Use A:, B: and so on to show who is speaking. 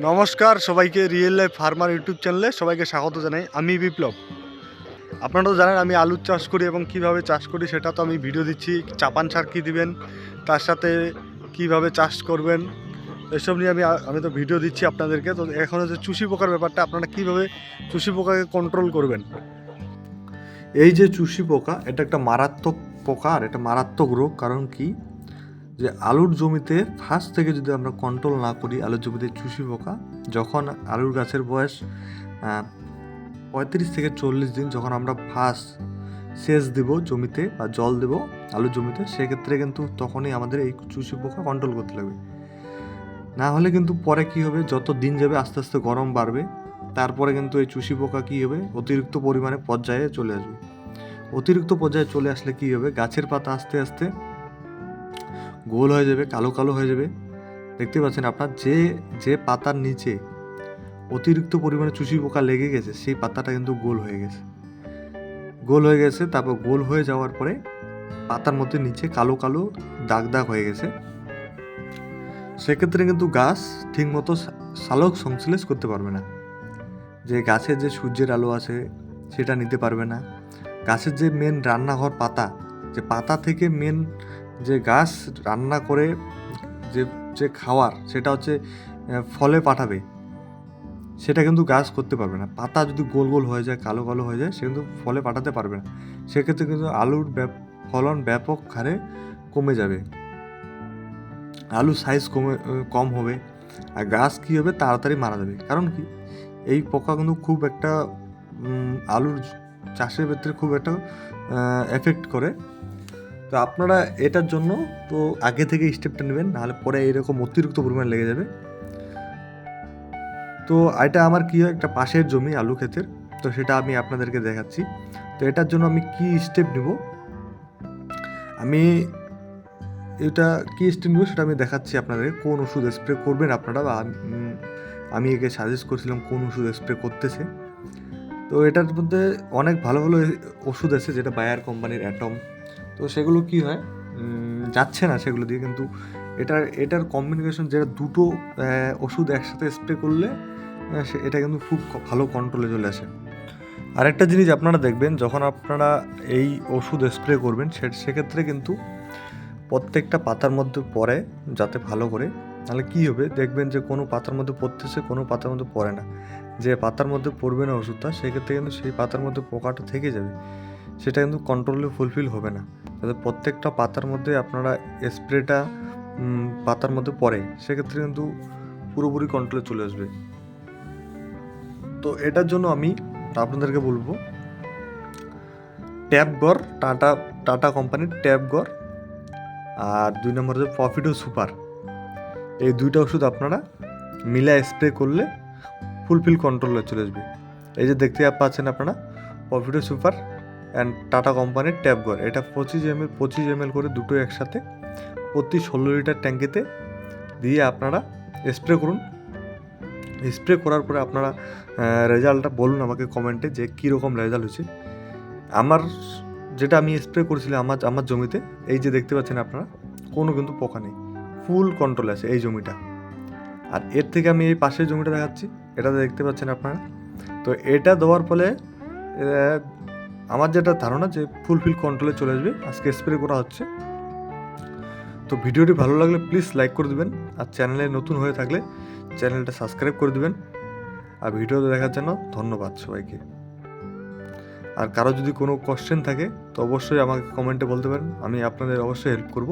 A: নমস্কার সবাইকে real life farmer YouTube চ্যানেলে সবাইকে স্বাগত জানাই। আমি বিপ্লব। আপনারা তো জানেন আমি আলুর চাষ করি এবং কীভাবে চাষ করি সেটা তো আমি ভিডিও দিচ্ছি। চাপান সার কী দিবেন, তার সাথে কীভাবে চাষ করবেন, এসব নিয়ে আমি আমি তো ভিডিও দিচ্ছি আপনাদেরকে। তো এখন হচ্ছে চুষি পোকার ব্যাপারটা, আপনারা কীভাবে চুষি পোকাকে কন্ট্রোল করবেন? এই যে চুষি পোকা, এটা একটা মারাত্মক পোকা আর এটা মারাত্মক রোগ। কারণ কি? যে আলুর জমিতে ফার্স্ট থেকে যদি আমরা কন্ট্রোল না করি আলুর জমিতে চুষি পোকা, যখন আলুর গাছের বয়স পঁয়ত্রিশ থেকে চল্লিশ দিন যখন আমরা ফার্স্ট সেচ দেব জমিতে বা জল দেব আলুর জমিতে, সেক্ষেত্রে কিন্তু তখনই আমাদের এই চুষি পোকা কন্ট্রোল করতে লাগবে। না হলে কিন্তু পরে কি হবে? যত দিন যাবে আস্তে আস্তে গরম বাড়বে, তারপরে কিন্তু এই চুষি পোকা কী হবে? অতিরিক্ত পরিমাণে পর্যায়ে চলে আসবে। অতিরিক্ত পর্যায়ে চলে আসলে কী হবে? গাছের পাতা আস্তে আস্তে গোল হয়ে যাবে, কালো কালো হয়ে যাবে। দেখতে পাচ্ছেন আপনার যে যে পাতার নিচে অতিরিক্ত পরিমাণে চুষি পোকা লেগে গেছে, সেই পাতাটা কিন্তু গোল হয়ে গেছে। গোল হয়ে গেছে, তারপর গোল হয়ে যাওয়ার পরে পাতার মধ্যে নিচে কালো কালো দাগ দাগ হয়ে গেছে। সেক্ষেত্রে কিন্তু গাছ ঠিকমতো সালোক সংশ্লেষ করতে পারবে না। যে গাছের যে সূর্যের আলো আছে, সেটা নিতে পারবে না। গাছের যে মেন রান্নাঘর পাতা, যে পাতা থেকে মেন যে গাছ রান্না করে যে যে খাওয়ার, সেটা হচ্ছে ফলে পাঠাবে, সেটা কিন্তু গাছ করতে পারবে না। পাতা যদি গোল গোল হয়ে যায়, কালো কালো হয়ে যায়, সে কিন্তু ফলে পাঠাতে পারবে না। সেক্ষেত্রে কিন্তু আলুর ফলন ব্যাপক হারে কমে যাবে। আলুর সাইজ কমে কম হবে। আর গাছ কী হবে? তাড়াতাড়ি মারা যাবে। কারণ কি? এই পোকা কিন্তু খুব একটা আলুর চাষের ক্ষেত্রে খুব একটা এফেক্ট করে। তো আপনারা এটার জন্য তো আগে থেকে স্টেপটা নেবেন, নাহলে পরে এরকম অতিরিক্ত পরিমাণ লেগে যাবে। তো এটা আমার কী একটা পাশের জমি, আলু ক্ষেতের, তো সেটা আমি আপনাদেরকে দেখাচ্ছি। তো এটার জন্য আমি কি স্টেপ নেব? আমি এটা কি স্টেপ নেব সেটা আমি দেখাচ্ছি আপনাদের, কোন ওষুধ স্প্রে করবেন আপনারা বা আমি একে সাজেস্ট করছিলাম কোন ওষুধ স্প্রে করতেছে। তো এটার মধ্যে অনেক ভালো ভালো ওষুধ আছে, যেটা বায়ার কোম্পানির অ্যাটম তো সেগুলো কি হয়? যাচ্ছে না সেগুলো দিয়ে কিন্তু এটার এটার কম্বিনেশন যেটা দুটো ওষুধ একসাথে স্প্রে করলে এটা কিন্তু খুব ভালো কন্ট্রোলে চলে আসে। আরেকটা জিনিস আপনারা দেখবেন, যখন আপনারা এই ওষুধ স্প্রে করবেন, সে, সেক্ষেত্রে কিন্তু প্রত্যেকটা পাতার মধ্যে পড়ে যাতে ভালো করে। তাহলে কী হবে? দেখবেন যে কোনো পাতার মধ্যে পড়তেছে, কোনো পাতার মধ্যে পড়ে না। যে পাতার মধ্যে পড়বে না ওষুধটা, সেক্ষেত্রে কিন্তু সেই পাতার মধ্যে পোকাটা থেকে যাবে। সেটা কিন্তু কন্ট্রোলে ফুলফিল হবে না। যাতে প্রত্যেকটা পাতার মধ্যে আপনারা স্প্রেটা পাতার মধ্যে পড়ে, সেক্ষেত্রে কিন্তু পুরোপুরি কন্ট্রোলে চলে আসবে। তো এটার জন্য আমি আপনাদেরকে বলব ট্যাবগর টাটা টাটা কোম্পানির ট্যাবগর আর দুই নম্বর হচ্ছে প্রফিটো সুপার এই দুইটা ওষুধ আপনারা মিলা স্প্রে করলে ফুলফিল কন্ট্রোলে চলে আসবে। এই যে দেখতে পাচ্ছেন আপনারা প্রফিটো সুপার অ্যান্ড টাটা কোম্পানির ট্যাপ ঘর এটা পঁচিশ এম এল পঁচিশ এম এল করে দুটো একসাথে প্রতি ষোলো লিটার ট্যাঙ্কিতে দিয়ে আপনারা স্প্রে করুন। স্প্রে করার পরে আপনারা রেজাল্টটা বলুন আমাকে কমেন্টে যে কীরকম রেজাল্ট হয়েছে। আমার যেটা আমি স্প্রে করেছিলাম আমার আমার জমিতে, এই যে দেখতে পাচ্ছেন আপনারা, কোনো কিন্তু পোকা নেই। ফুল কন্ট্রোল আছে এই জমিটা। আর এর থেকে আমি এই পাশের জমিটা দেখাচ্ছি এটা দেখতে পাচ্ছেন আপনারা। তো এটা দেওয়ার ফলে আমার যেটা ধারণা যে ফুলফিল কন্ট্রোলে চলে আসবে, আজকে স্প্রে করা হচ্ছে। তো ভিডিওটি ভালো লাগলে প্লিজ লাইক করে দেবেন, আর চ্যানেলে নতুন হয়ে থাকলে চ্যানেলটা সাবস্ক্রাইব করে দেবেন। আর ভিডিওতে দেখার জন্য ধন্যবাদ সবাইকে। আর কারও যদি কোনো কোশ্চেন থাকে, তো অবশ্যই আমাকে কমেন্টে বলতে পারেন, আমি আপনাদের অবশ্যই হেল্প করব।